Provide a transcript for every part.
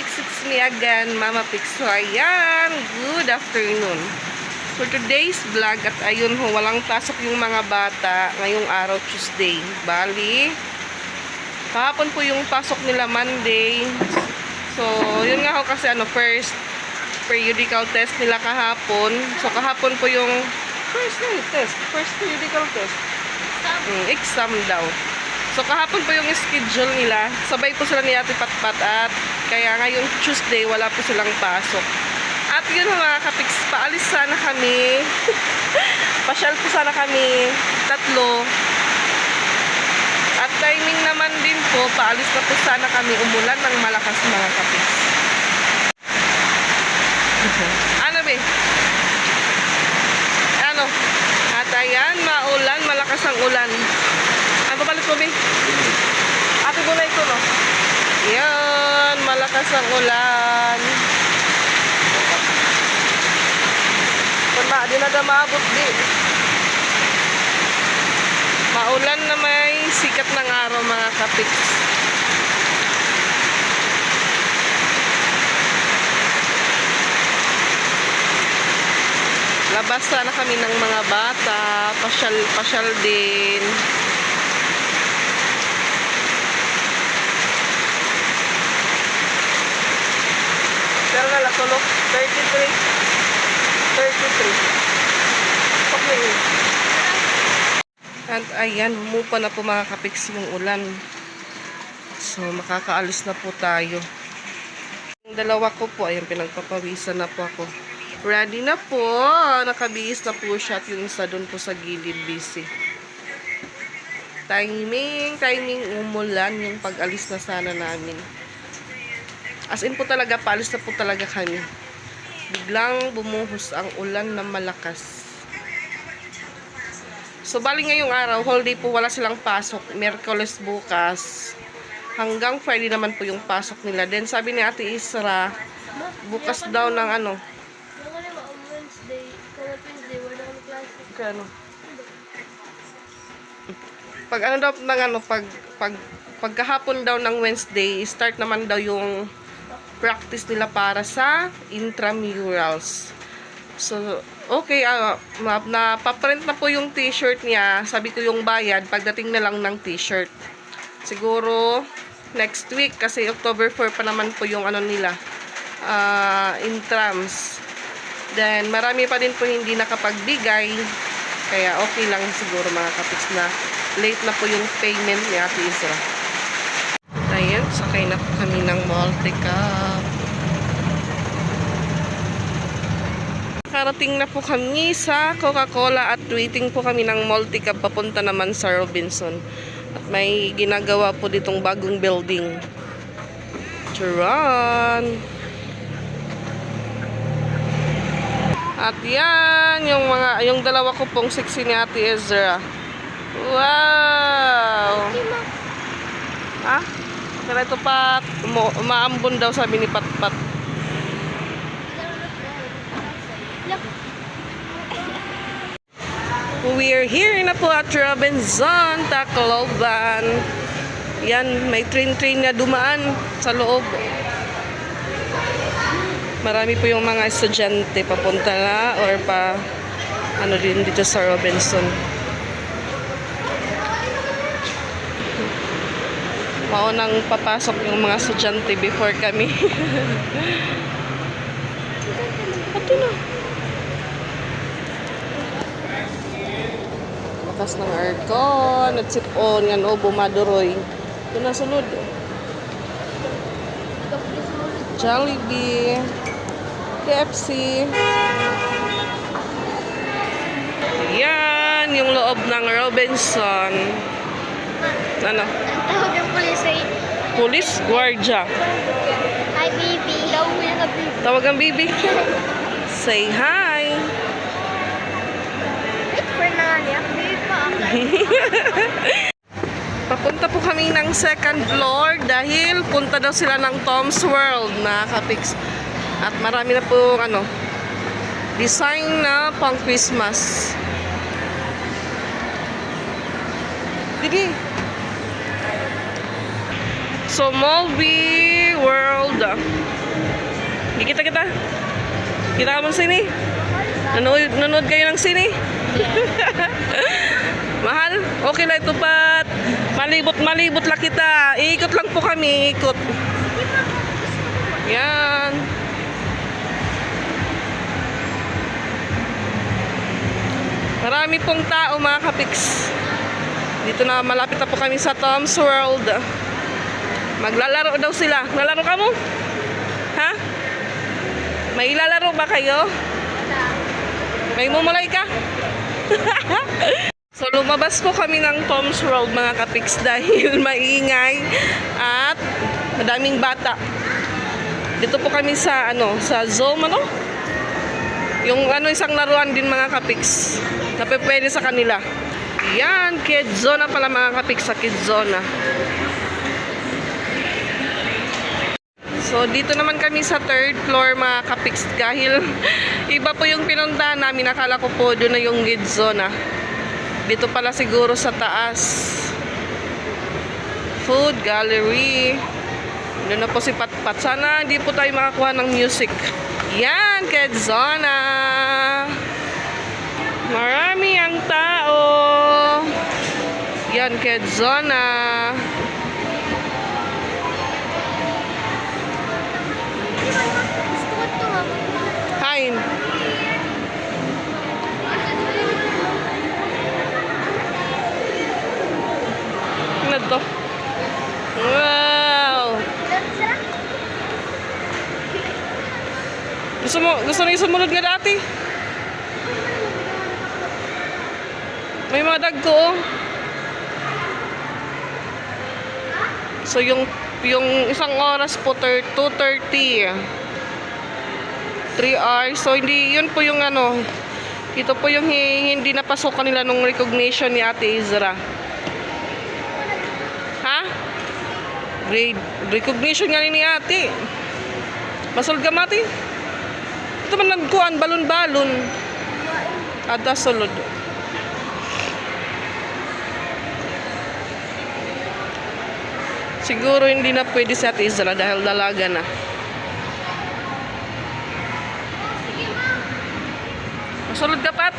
Pix, it's me again, Mama Pix. So, ayan, good afternoon. For today's vlog, at ayun ho, walang pasok yung mga bata ngayong araw, Tuesday. Bali, kahapon po yung pasok nila Monday. So, yun nga ho kasi ano, first periodical test nila kahapon. So, kahapon po yung first test, first periodical test. Mm, exam daw. So kahapon po yung schedule nila. Sabay po sila ni Ate Patpat at kaya ngayong Tuesday wala po silang pasok. At yun mga kapiks, paalis sana kami. Pasyal po sana kami. Tatlo. At timing naman din po, paalis na po sana kami umulan ng malakas mga kapiks. ano be? Ano? At ayan, maulan, malakas ang ulan. Ano balik mo, Bi? Ate mo na ito, no? Yan, malakas ang ulan. Kung di na da maabot, Bi. Maulan na may sikat ng araw, mga kapiks. Labas sana kami ng mga bata, pasyal-pasyal din. Solo 33. 33. Okay. At ayan, humupa na po mga kapiks yung ulan. So, makakaalis na po tayo. Yung dalawa ko po, ayan, pinagpapawisan na po ako. Ready na po. Nakabihis na po siya at yung isa doon po sa gilid busy. Timing, timing umulan yung pag-alis na sana namin. As in po talaga, paalis na po talaga kami. Biglang bumuhos ang ulan na malakas. So, bali ngayong araw, whole day po wala silang pasok. Merkules bukas. Hanggang Friday naman po yung pasok nila. Then, sabi ni Ate Isra, bukas daw ng ano, ano? Pag ano daw ng ano pag pag pagkahapon daw ng Wednesday, start naman daw yung practice nila para sa intramurals. So, okay, ma- napaprint na po yung t-shirt niya. Sabi ko yung bayad, pagdating na lang ng t-shirt. Siguro, next week, kasi October 4 pa naman po yung ano nila, ah, intrams. Then, marami pa din po hindi nakapagbigay. Kaya okay lang siguro mga kapits na late na po yung payment ni Ate Isra. Sakay na po kami ng multi-cup. Karating na po kami sa Coca-Cola at waiting po kami ng multi-cup papunta naman sa Robinson. At may ginagawa po ditong bagong building. Charan! At yan, yung mga, yung dalawa ko pong sexy ni Ate Ezra. Wow! Ha? Kaya ito pa, umo- daw sabi ni Patpat. Look, We're here na po at Robinson, Tacloban. Yan, may train-train na dumaan sa loob. Marami po yung mga estudyante papunta na or pa ano din dito sa Robinson. Maunang papasok yung mga estudyante before kami. Ito na. Lakas ng aircon, at sipon, yan o, bumaduroy. Ito na sunod. Jollibee, KFC. Yan, yung loob ng Robinson. Ano? tawag ng pulis ay, Police Guardia. Hi, baby. Daw mo yung baby. Tawag ang baby. Say hi. Wait for na niya. Baby pa. Papunta po kami ng second floor dahil punta daw sila ng Tom's World na kapix. At marami na po ano, design na pang Christmas. Didi. So, Molby World. Kita kita. Kita ka mong sini. Nanood, nanood kayo ng sini. Mahal, okay lang ito pat. Malibot, malibot lang kita. Iikot lang po kami, ikot. Yan. Marami pong tao mga kapiks. Dito na malapit na po kami sa Tom's World. Maglalaro daw sila. Nalaro ka mo? Ha? May ilalaro ba kayo? May mumulay ka? so lumabas po kami ng Tom's World mga kapiks dahil maingay at madaming bata. Dito po kami sa ano, sa Zoom ano? Yung ano isang laruan din mga kapiks na pwede sa kanila. Yan, kids zona pala mga kapiks sa kids So, dito naman kami sa third floor mga kapiks dahil iba po yung pinuntahan namin. Nakala ko po doon na yung kids zona. Dito pala siguro sa taas. Food gallery. Doon na po si Patpat. Sana hindi po tayo makakuha ng music. Yan, Kedzona. Marami ang tao. Yan, Kedzona. Gusto Hain. Ano to? Wow! Gusto mo, gusto nyo sumunod nga dati? May mga dag ko, oh. So, yung, yung isang oras po, thir- 2.30. 3 hours. So, hindi, yun po yung ano, ito po yung hi- hindi napasok nila nung recognition ni Ate Izra. Ha? Grade, recognition nga ni Ate. Masulod ka mati? Ito man nagkuhan, balon-balon. Ada sulod. Siguro hindi na pwede si Ate Izra dahil dalaga na. Masulod ka, Pat.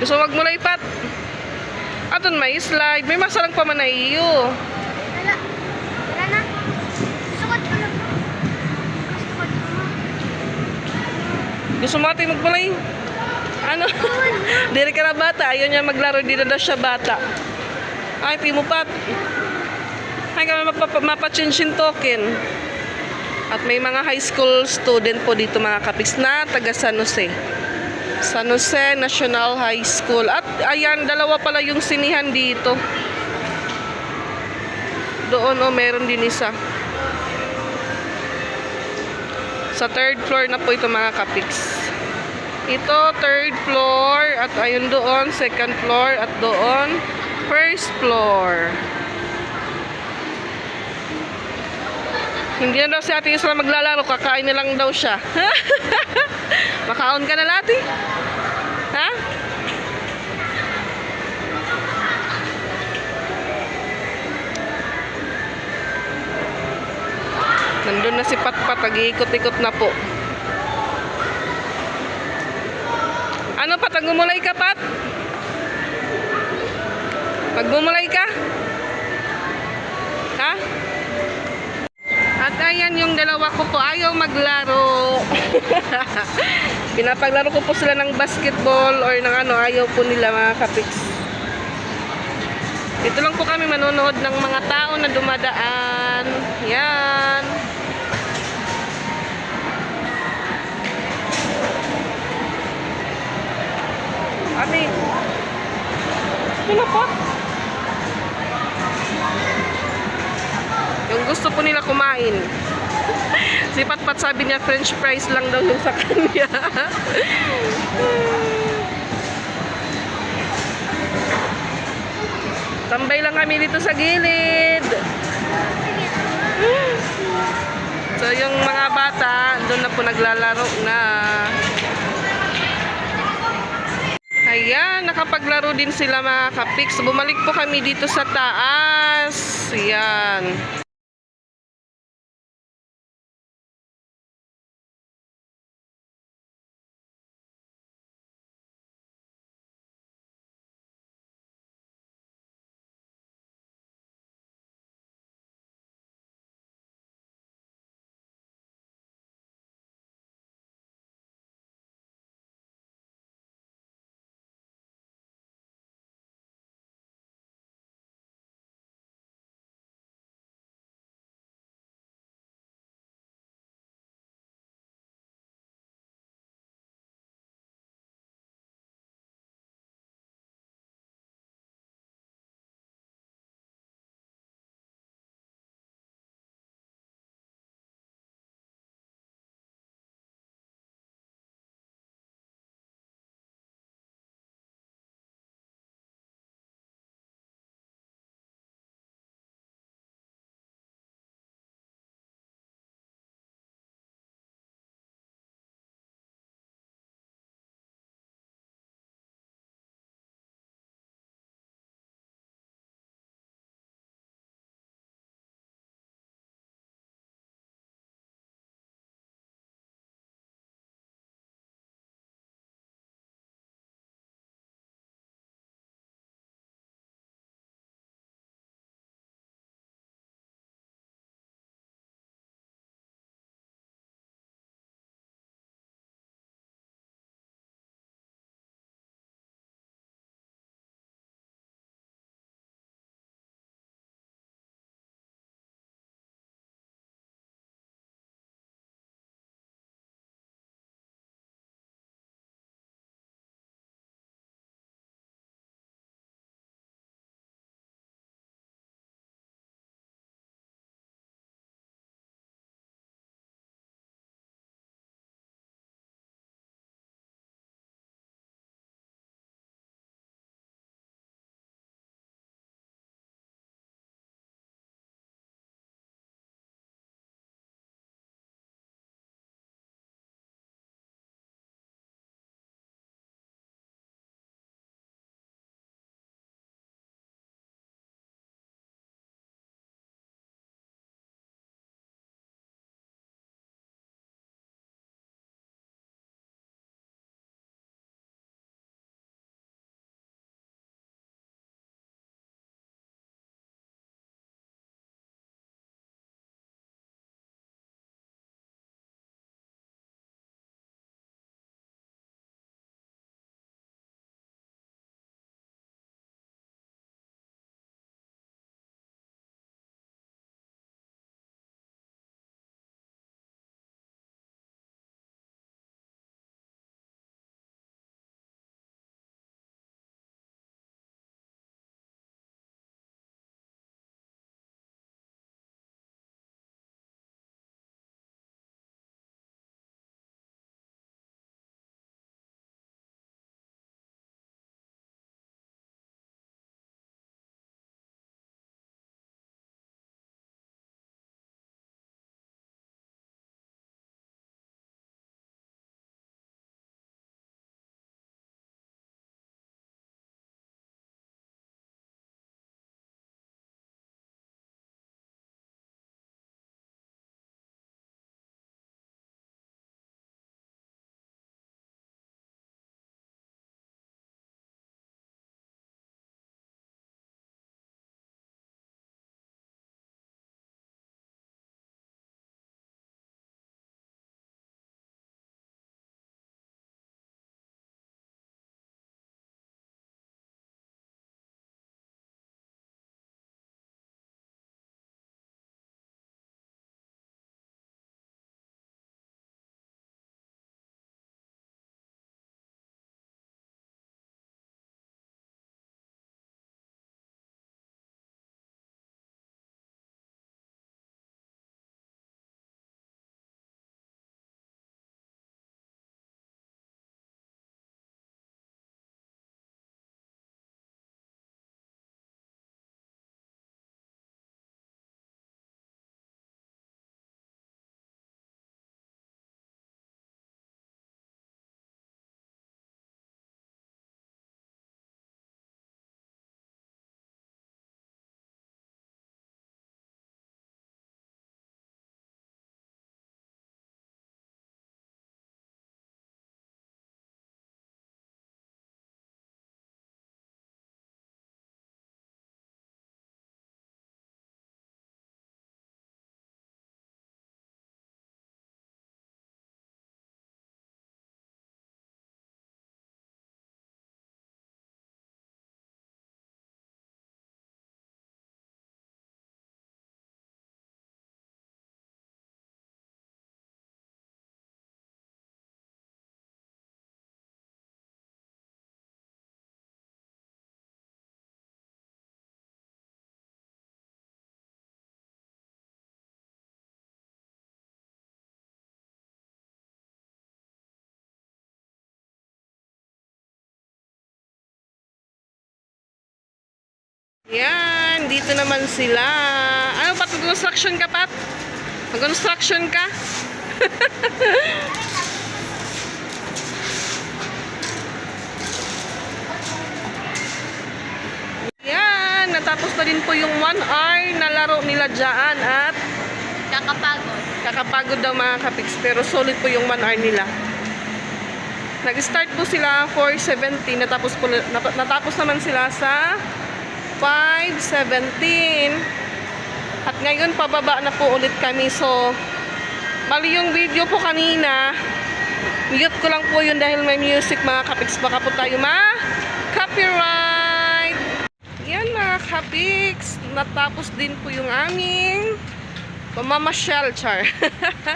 Gusto wag mo Pat. Aton may slide. May masalang pa man na iyo. Wala. Wala na. Gusto ko lang. Gusto lang. Gusto mo ate magmulay? Ano? Diri ka na bata. Ayaw niya maglaro. Di na daw siya bata. Ay, ti mo pat. Ay, kami mapapa- mapachinchin token. At may mga high school student po dito mga kapiks na taga San Jose. San Jose National High School. At ayan, dalawa pala yung sinihan dito. Doon oh, meron din isa. Sa third floor na po ito mga kapiks. Ito, third floor. At ayun doon, second floor. At doon, first floor. Hindi na daw si Ate Isla maglalaro. Kakain na lang daw siya. Makaon ka na lati? Ha? Nandun na si Patpat. Nag-iikot-ikot na po. Ano Pat? Nagmumulay ka Pat? Magmumulay ka? Ayan yung dalawa ko po ayaw maglaro. Pinapaglaro ko po sila ng basketball or ng ano, ayaw po nila mga kapiks. Dito lang po kami manonood ng mga tao na dumadaan. Yan. Ate. Ano po? Yung gusto po nila kumain. Si Patpat sabi niya french fries lang daw yung sa kanya. Tambay lang kami dito sa gilid. So yung mga bata, doon na po naglalaro na. Ayan, nakapaglaro din sila mga kapiks. Bumalik po kami dito sa taas. Ayan. Yan, dito naman sila. Ano, Pat? Mag-construction ka, Pat? Mag-construction ka? Yan, natapos na din po yung 1 hour na laro nila dyan at Kakapagod. kakapagod daw mga kapiks pero solid po yung 1 hour nila. Nag-start po sila 4.17 natapos, po, nat- natapos naman sila sa 5.17 at ngayon pababa na po ulit kami. So mali yung video po kanina. Mute ko lang po yun dahil may music mga kapiks. Baka po tayo ma copyright yan mga kapiks. Natapos din po yung aming pamamasyal char.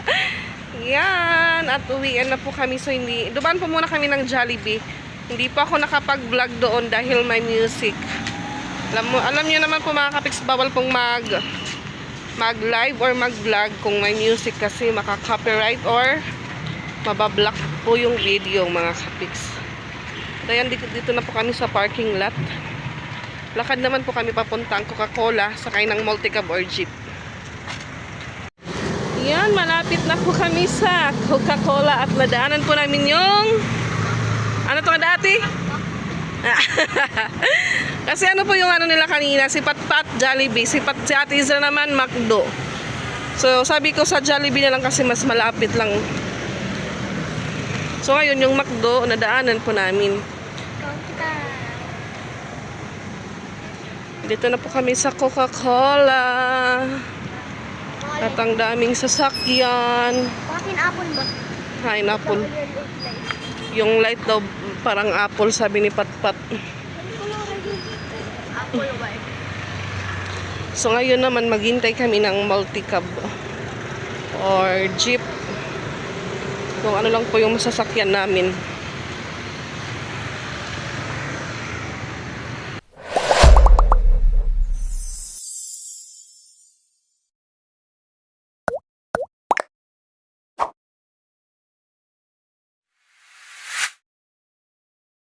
Yan at uwian na po kami. So hindi dumaan po muna kami ng Jollibee. Hindi pa ako nakapag-vlog doon dahil may music alam mo alam niyo naman po mga kapiks bawal pong mag mag live or mag vlog kung may music kasi maka-copyright or mabablock po yung video mga kapiks Ayan, dito, dito na po kami sa parking lot. Lakad naman po kami papuntang Coca-Cola sakay ng multicab or jeep. Yan, malapit na po kami sa Coca-Cola at nadaanan po namin yung ano to dati? Kasi ano po yung ano nila kanina, si Patpat Jollibee, si Pat si Ate Isra naman McDo. So sabi ko sa Jollibee na lang kasi mas malapit lang. So ngayon yung McDo, nadaanan po namin. Dito na po kami sa Coca-Cola. At ang daming sasakyan. Pakin apple ba? Pineapple. Yung light daw parang apple sabi ni Patpat. Apple ba? So ngayon naman maghintay kami ng multicab or jeep. Kung ano lang po yung masasakyan namin.